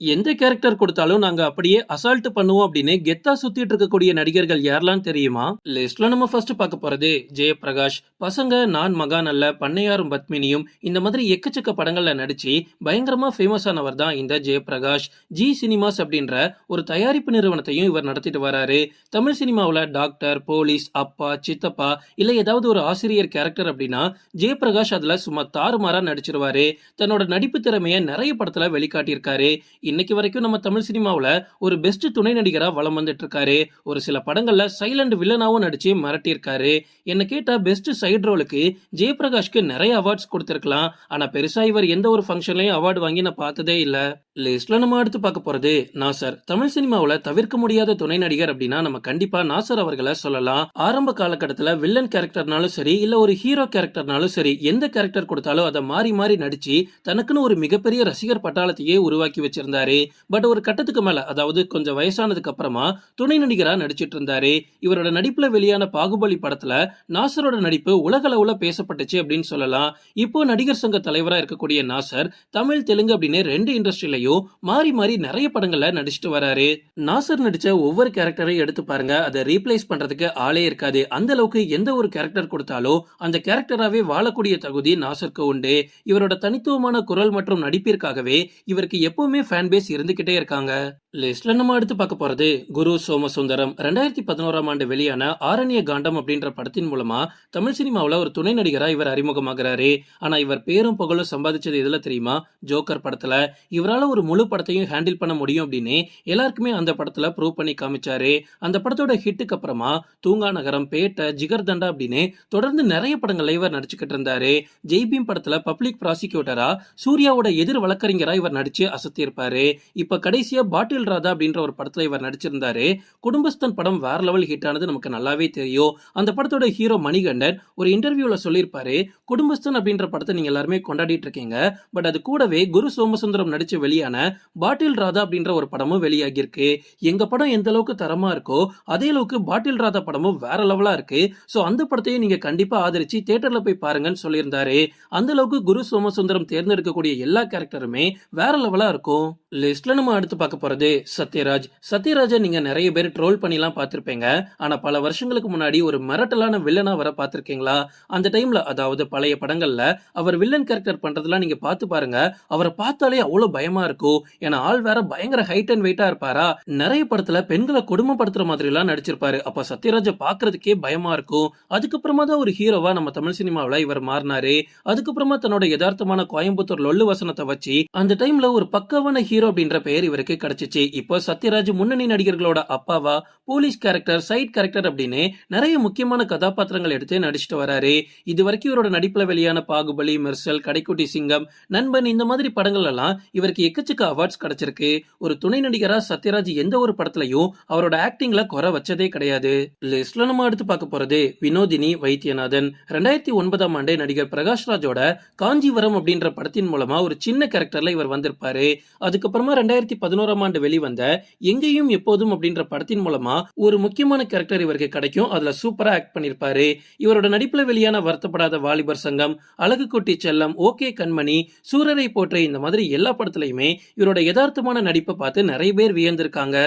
எந்த கேரக்டர் கொடுத்தாலும் நாங்க அப்படியே அசால்ட் பண்ணுவோம் அப்படின்னு கெத்தா சுத்திட்டு இருக்கக்கூடிய நடிகர்கள் யாரெல்லாம் தெரியுமா? லிஸ்ட்ல நம்ம ஃபர்ஸ்ட் பார்க்க போறது ஜெயபிரகாஷ் பசங்க நான் மகான் அல்ல பண்ணையாரும் பத்மினியும் இந்த மாதிரி எக்கச்சக்க படங்கள்ல நடிச்சு பயங்கரமா ஃபேமஸ் ஆனவர் தான் இந்த ஜெயபிரகாஷ் ஜி சினிமாஸ் அப்படின்ற ஒரு தயாரிப்பு நிறுவனத்தையும் இவர் நடத்திட்டு வராரு. தமிழ் சினிமாவில் டாக்டர் போலீஸ் அப்பா சித்தப்பா இல்ல ஏதாவது ஒரு ஆசிரியர் கேரக்டர் அப்படின்னா ஜெயபிரகாஷ் அதுல சும்மா தாறுமாறா நடிச்சிருவாரு. தன்னோட நடிப்பு திறமையை நிறைய படத்துல வெளிக்காட்டியிருக்காரு. இன்னைக்கு வரைக்கும் நம்ம தமிழ் சினிமாவில் ஒரு பெஸ்ட் துணை நடிகராக வலம் வந்துட்டு இருக்காரு ஒரு சில படங்களில் சைலண்ட் வில்லனாகவும் நடிச்சு மிரட்டியிருக்காரு. என்ன கேட்டால் பெஸ்ட் சைட் ரோலுக்கு ஜெயபிரகாஷ்க்கு நிறைய அவார்ட்ஸ் கொடுத்துருக்கலாம். ஆனால் பெருசாக இவர் எந்த ஒரு ஃபங்க்ஷன்லையும் அவார்டு வாங்கி நான் பார்த்ததே இல்லை. லிஸ்ட்ல நம்ம அடுத்து பார்க்க போறது நாசர். தமிழ் சினிமாவில் தவிர்க்க முடியாத துணை நடிகர் அப்படின்னா நம்ம கண்டிப்பாக நாசர் அவர்களை சொல்லலாம். ஆரம்ப காலகட்டத்தில் வில்லன் கேரக்டர்னாலும் சரி இல்லை ஒரு ஹீரோ கேரக்டர்னாலும் சரி எந்த கேரக்டர் கொடுத்தாலும் அதை மாறி மாறி நடிச்சு தனக்குன்னு ஒரு மிகப்பெரிய ரசிகர் பட்டாளத்தையே உருவாக்கி வச்சிருந்தார். இருந்தாரு. பட் ஒரு கட்டத்துக்கு மேல அதாவது கொஞ்சம் வயசானதுக்கு அப்புறமா துணை நடிகரா நடிச்சிட்டு இருந்தாரு. இவரோட நடிப்புல வெளியான பாகுபலி படத்துல நாசரோட நடிப்பு உலக அளவுல பேசப்பட்டுச்சு அப்படின்னு சொல்லலாம். இப்போ நடிகர் சங்க தலைவரா இருக்கக்கூடிய நாசர் தமிழ் தெலுங்கு அப்படின்னு ரெண்டு இண்டஸ்ட்ரியிலையும் மாறி மாறி நிறைய படங்கள்ல நடிச்சிட்டு வராரு. நாசர் நடிச்ச ஒவ்வொரு கேரக்டரையும் எடுத்து பாருங்க. அதை ரீப்ளேஸ் பண்றதுக்கு ஆளே இருக்காது. அந்த அளவுக்கு எந்த ஒரு கேரக்டர் கொடுத்தாலும் அந்த கேரக்டராகவே வாழக்கூடிய தகுதி நாசருக்கு உண்டு. இவரோட தனித்துவமான குரல் மற்றும் நடிப்பிற்காகவே இவருக்கு எப்பவுமே ஃபேன் பேஸ் இருந்துகிட்டே இருக்காங்க. லிஸ்ட்ல நம்ம அடுத்து பார்க்க போறது குரு சோமசுந்தரம். ரெண்டாயிரத்தி பதினோராம் ஆண்டு வெளியான ஆரண்ய காண்டம் அப்படின்ற படத்தின் மூலமா தமிழ் சினிமாவில் ஒரு துணை நடிகராக இவர் அறிமுகமாகிறாரு. ஆனா இவர் பேரும் புகழும் சம்பாதிச்சது எதுல தெரியுமா? ஜோக்கர் படத்துல. இவரால் ஒரு முழு படத்தையும் ஹேண்டில் பண்ண முடியும் அப்படின்னு எல்லாருக்குமே அந்த படத்துல ப்ரூவ் பண்ணி காமிச்சாரு. அந்த படத்தோட ஹிட்டுக்கு அப்புறமா தூங்கா நகரம் பேட்டை ஜிகர் தண்டா அப்படின்னு தொடர்ந்து நிறைய படங்கள்ல இவர் நடிச்சுக்கிட்டு இருந்தாரு. ஜெய்பீம் படத்துல பப்ளிக் ப்ராசிக்யூட்டரா சூர்யாவோட எதிர் வழக்கறிஞரா இவர் நடிச்சு அசத்தியிருப்பாரு. இப்ப கடைசியா பாட்டில் ராதா அப்படின்ற ஒரு படத்துல இவர் நடிச்சிருந்தாரு. குடும்பஸ்தன் படம் வேற லெவல் ஹிட் ஆனது நமக்கு நல்லாவே தெரியும். அந்த படத்தோட ஹீரோ மணிகண்டன் ஒரு இன்டர்வியூவில் சொல்லியிருப்பாரு குடும்பஸ்தன் அப்படின்ற படத்தை நீங்கள் எல்லாருமே கொண்டாடிட்டு இருக்கீங்க. பட் அது கூடவே குரு சோமசுந்தரம் நடிச்சு வெளியான பாட்டில் ராதா அப்படின்ற ஒரு படமும் வெளியாகியிருக்கு. எங்க படம் எந்த அளவுக்கு தரமா இருக்கோ அதே அளவுக்கு பாட்டில் ராதா படமும் வேற லெவலா இருக்கு. ஸோ அந்த படத்தையும் நீங்க கண்டிப்பா ஆதரிச்சு தியேட்டர்ல போய் பாருங்கன்னு சொல்லியிருந்தாரு. அந்த அளவுக்கு குரு சோமசுந்தரம் தேர்ந்தெடுக்கக்கூடிய எல்லா கேரக்டருமே வேற லெவலா இருக்கும். லிஸ்ட்ல நம்ம அடுத்து பார்க்க போறது சத்யராஜ். சத்யராஜை நீங்க நிறைய பேர் ட்ரோல் பண்ணிலாம் பார்த்துருப்பீங்க. ஆனா பல வருஷங்களுக்கு முன்னாடி ஒரு மிரட்டலான வில்லனா வர பார்த்துருக்கீங்களா? அந்த டைம்ல அதாவது பழைய படங்கள்ல அவர் வில்லன் கேரக்டர் பண்றதெல்லாம் நீங்க பார்த்து பாருங்க. அவரை பார்த்தாலே அவ்வளவு பயமா இருக்கும் ஏன்னா ஆள் வேற பயங்கர ஹைட் அண்ட் வெயிட்டா இருப்பாரா? நிறைய படத்துல பெண்களை கொடுமைப்படுத்துற மாதிரி எல்லாம் நடிச்சிருப்பாரு. அப்ப சத்யராஜை பாக்குறதுக்கே பயமா இருக்கும் அதுக்கப்புறமா தான் ஒரு ஹீரோவா நம்ம தமிழ் சினிமாவில இவர் மாறினாரு. அதுக்கப்புறமா தன்னோட யதார்த்தமான கோயம்புத்தூர் லொல்லு வசனத்தை வச்சு அந்த டைம்ல ஒரு பக்கவான ஹீரோ அப்படின்ற பெயர் இவருக்கு கிடைச்சிச்சு. இப்போ சத்யராஜ் முன்னணி நடிகர்களோட அப்பாவா போலீஸ் கேரக்டர் சைட் கேரக்டர் அப்படின்னு நிறைய முக்கியமான கதாபாத்திரங்கள் எடுத்து நடிச்சிட்டு வராரு. இது வரைக்கும் இவரோட நடிப்புல வெளியான பாகுபலி மெர்சல் கடைக்குட்டி சிங்கம் நண்பன் இந்த மாதிரி படங்கள் எல்லாம் இவருக்கு எக்கச்சக்க அவார்ட்ஸ் கிடைச்சிருக்கு. ஒரு துணை நடிகரா சத்யராஜ் எந்த ஒரு படத்துலயும் அவரோட ஆக்டிங்ல குறை வச்சதே கிடையாது. லிஸ்ட்ல நம்ம அடுத்து பார்க்க போறது வினோதினி வைத்தியநாதன். ரெண்டாயிரத்தி ஒன்பதாம் ஆண்டு நடிகர் பிரகாஷ்ராஜோட காஞ்சிவரம் அப்படின்ற படத்தின் மூலமா ஒரு சின்ன கேரக்டர்ல இவர் வந்திருப்பாரு. அதுக்கு அதுக்கப்புறமா ரெண்டாயிரத்தி பதினோராம் ஆண்டு வெளிவந்த எங்கேயும் எப்போதும் அப்படின்ற படத்தின் மூலமா ஒரு முக்கியமான கேரக்டர் இவருக்கு கிடைக்கும். அதுல சூப்பரா ஆக்ட் பண்ணிருப்பாரு. இவரோட நடிப்புல வெளியான வருத்தப்படாத வாலிபர் சங்கம் அழகு குட்டி செல்லம் ஓகே கண்மணி சூரரை போற்ற இந்த மாதிரி எல்லா படத்துலயுமே இவரோட யதார்த்தமான நடிப்பை பார்த்து நிறைய பேர் வியந்திருக்காங்க.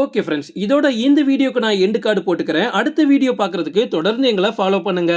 ஓகே ஃப்ரெண்ட்ஸ் இதோட இந்த வீடியோக்கு நான் எண்டு கார்டு போட்டுக்கிறேன். அடுத்த வீடியோ பார்க்கறதுக்கு தொடர்ந்து எங்களை ஃபாலோ பண்ணுங்க.